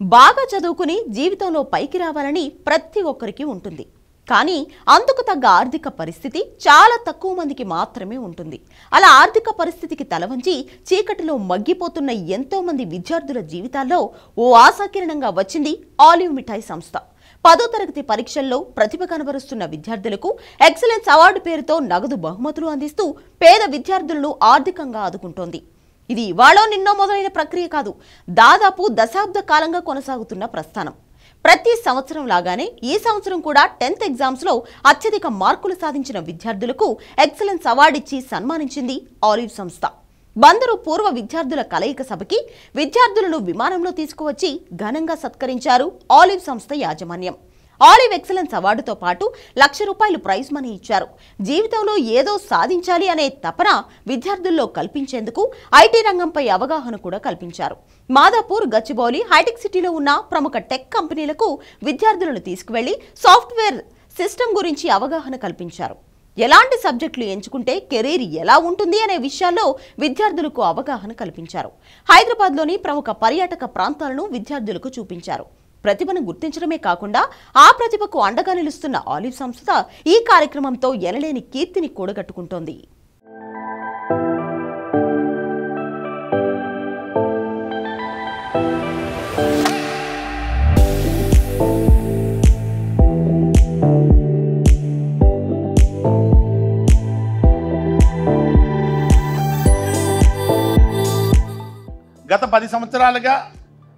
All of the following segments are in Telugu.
బాగా చదువుకుని జీవితంలో పైకి రావాలని ప్రతి ఒక్కరికి ఉంటుంది. కానీ అందుకు తగ్గ ఆర్థిక పరిస్థితి చాలా తక్కువ మందికి మాత్రమే ఉంటుంది. అలా ఆర్థిక పరిస్థితికి తలవంచి చీకటిలో మగ్గిపోతున్న ఎంతోమంది విద్యార్థుల జీవితాల్లో ఓ ఆశాకిరణంగా వచ్చింది ఆలివ్ మిఠాయి సంస్థ. పదో తరగతి పరీక్షల్లో ప్రతిభ కనబరుస్తున్న విద్యార్థులకు ఎక్సలెన్స్ అవార్డు పేరుతో నగదు బహుమతులు అందిస్తూ పేద విద్యార్థులను ఆర్థికంగా ఆదుకుంటోంది. ఇది ఇవాళో నిన్నో మొదలైన ప్రక్రియ కాదు. దాదాపు దశాబ్ద కాలంగా కొనసాగుతున్న ప్రస్థానం. ప్రతి సంవత్సరం లాగానే ఈ సంవత్సరం కూడా టెన్త్ ఎగ్జామ్స్లో అత్యధిక మార్కులు సాధించిన విద్యార్థులకు ఎక్సలెన్స్ అవార్డు ఇచ్చి సన్మానించింది ఆలివ్ సంస్థ. బందరు పూర్వ విద్యార్థుల కలయిక సభకి విద్యార్థులను విమానంలో తీసుకువచ్చి ఘనంగా సత్కరించారు ఆలివ్ సంస్థ యాజమాన్యం. ఆలివ్ ఎక్సలెన్స్ అవార్డుతో పాటు లక్ష రూపాయలు ప్రైజ్ మనీ ఇచ్చారు. జీవితంలో ఏదో సాధించాలి అనే తపన విద్యార్థుల్లో కల్పించేందుకు ఐటీ రంగంపై అవగాహన కూడా కల్పించారు. మాదాపూర్ గచ్చిబౌలి హైటెక్ సిటీలో ఉన్న ప్రముఖ టెక్ కంపెనీలకు విద్యార్థులను తీసుకువెళ్ళి సాఫ్ట్వేర్ సిస్టమ్ గురించి అవగాహన కల్పించారు. ఎలాంటి సబ్జెక్టులు ఎంచుకుంటే కెరీర్ ఎలా ఉంటుంది అనే విషయాల్లో విద్యార్థులకు అవగాహన కల్పించారు. హైదరాబాద్లోని ప్రముఖ పర్యాటక ప్రాంతాలను విద్యార్థులకు చూపించారు. ప్రతిభను గుర్తించడమే కాకుండా ఆ ప్రతిభకు అండగా నిలుస్తున్న ఆలివ్ సంస్థ ఈ కార్యక్రమంతో ఎనలేని కీర్తిని కూడగట్టుకుంటోంది. గత పది సంవత్సరాలుగా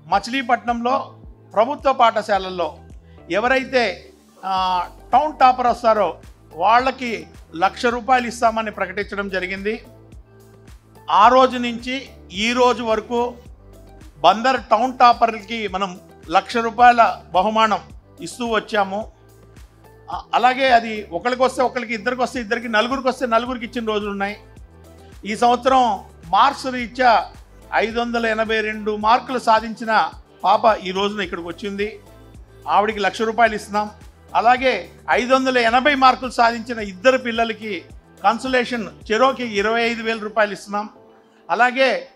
మచిలీపట్నంలో ప్రభుత్వ పాఠశాలల్లో ఎవరైతే టౌన్ టాపర్ వస్తారో వాళ్ళకి లక్ష రూపాయలు ఇస్తామని ప్రకటించడం జరిగింది. ఆ రోజు నుంచి ఈ రోజు వరకు బందర్ టౌన్ టాపర్కి మనం లక్ష రూపాయల బహుమానం ఇస్తూ వచ్చాము. అలాగే అది ఒకరికి వస్తే ఒకరికి ఇద్దరికి వస్తే ఇద్దరికి నలుగురికి వస్తే నలుగురికి ఇచ్చిన రోజులు ఉన్నాయి. ఈ సంవత్సరం మార్క్స్ రీత్యా ఐదు వందల ఎనభై రెండు మార్కులు సాధించిన పాప ఈ రోజున ఇక్కడికి వచ్చింది. ఆవిడికి లక్ష రూపాయలు ఇస్తున్నాం. అలాగే ఐదు వందల ఎనభై మార్కులు సాధించిన ఇద్దరు పిల్లలకి కన్సులేషన్ చెరోకి ఇరవై ఐదు వేల రూపాయలు ఇస్తున్నాం. అలాగే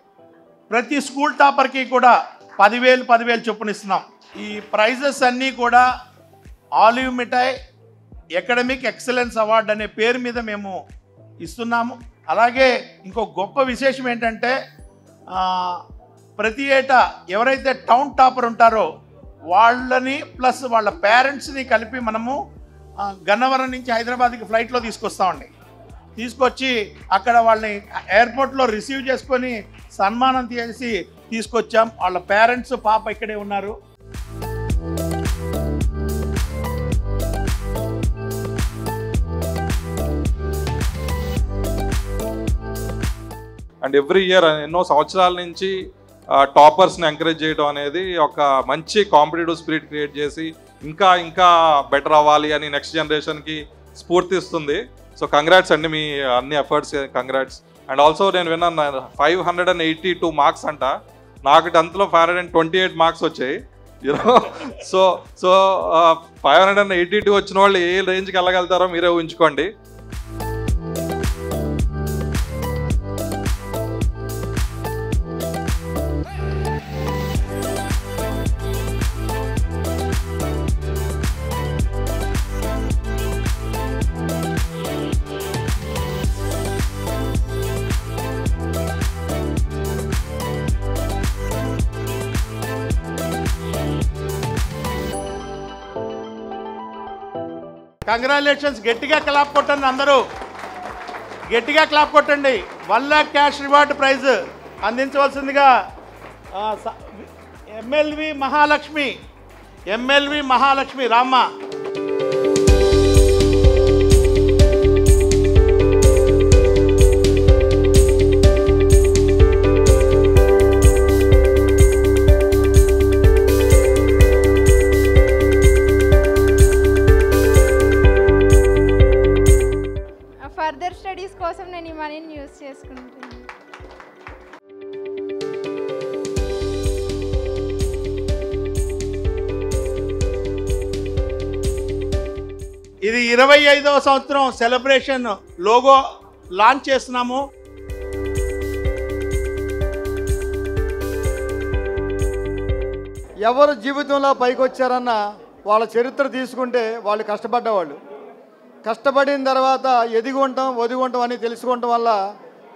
ప్రతి స్కూల్ టాపర్కి కూడా పదివేలు పదివేలు చొప్పున ఇస్తున్నాం. ఈ ప్రైజెస్ అన్నీ కూడా Olive Mithai academic excellence award అనే పేరు మీద మేము ఇస్తున్నాము. అలాగే ఇంకో గొప్ప విశేషం ఏంటంటే ప్రతి ఏటా ఎవరైతే టౌన్ టాపర్ ఉంటారో వాళ్ళని ప్లస్ వాళ్ళ పేరెంట్స్ని కలిపి మనము గన్నవరం నుంచి హైదరాబాద్కి ఫ్లైట్లో తీసుకొస్తామండి తీసుకొచ్చి అక్కడ వాళ్ళని ఎయిర్పోర్ట్లో రిసీవ్ చేసుకొని సన్మానం చేసి తీసుకొచ్చాం. వాళ్ళ పేరెంట్స్ పాప ఇక్కడే ఉన్నారు. అండ్ ఎవ్రీ ఇయర్ ఎన్నో సంవత్సరాల నుంచి టాపర్స్ని ఎంకరేజ్ చేయడం అనేది ఒక మంచి కాంపిటేటివ్ స్పిరిట్ క్రియేట్ చేసి ఇంకా ఇంకా బెటర్ అవ్వాలి అని నెక్స్ట్ జనరేషన్కి స్ఫూర్తిస్తుంది. సో కంగ్రాట్స్ అండి మీ అన్ని ఎఫర్ట్స్ కంగ్రాట్స్ అండ్ ఆల్సో నేను విన్నాను five hundred and eighty two marks అంట. నాకు టెన్త్లో five hundred and twenty eight marks వచ్చాయి. You know so so five hundred and eighty two వచ్చిన వాళ్ళు ఏ రేంజ్కి వెళ్ళగలుగుతారో మీరే ఊహించుకోండి. కంగ్రాచులేషన్స్ గట్టిగా క్లాప్ కొట్టండి అందరూ. గట్టిగా క్లాప్ కొట్టండి. One lakh cash reward prize అందించవలసిందిగా స- ఎమ్మెల్వి మహాలక్ష్మి ఎమ్మెల్వి మహాలక్ష్మి రామ్మ. స్టడీస్ కోసం నేను ఈ మనీని యూజ్ చేసుకుంటాను ఇది ఇరవై ఐదవ సంవత్సరం సెలబ్రేషన్ లోగో లాంచ్ చేస్తున్నాము. ఎవరు జీవితంలో పైకి వచ్చారన్న వాళ్ళ చరిత్ర తీసుకుంటే వాళ్ళు కష్టపడ్డవాళ్ళు. కష్టపడిన తర్వాత ఎదిగి ఉంటాం ఒదిగి అని తెలుసుకోవటం వల్ల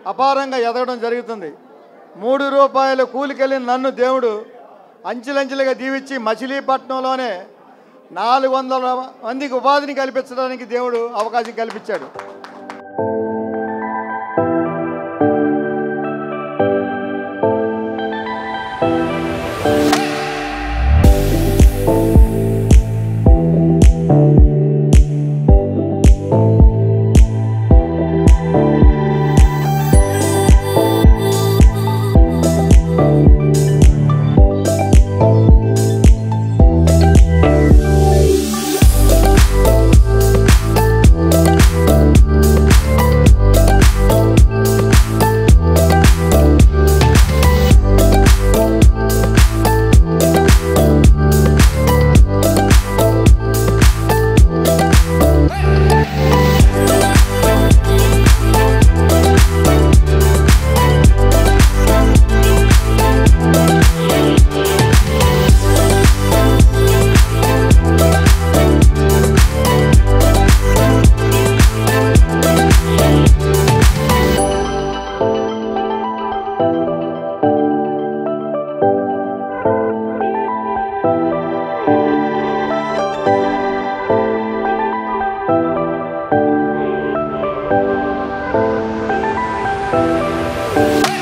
అపారంగా ఎదగడం జరుగుతుంది. మూడు రూపాయల కూలికెళ్ళిన నన్ను దేవుడు అంచెలంచెలుగా దీవించి మచిలీపట్నంలోనే నాలుగు వందల మందికి ఉపాధిని కల్పించడానికి దేవుడు అవకాశం కల్పించాడు. Hey!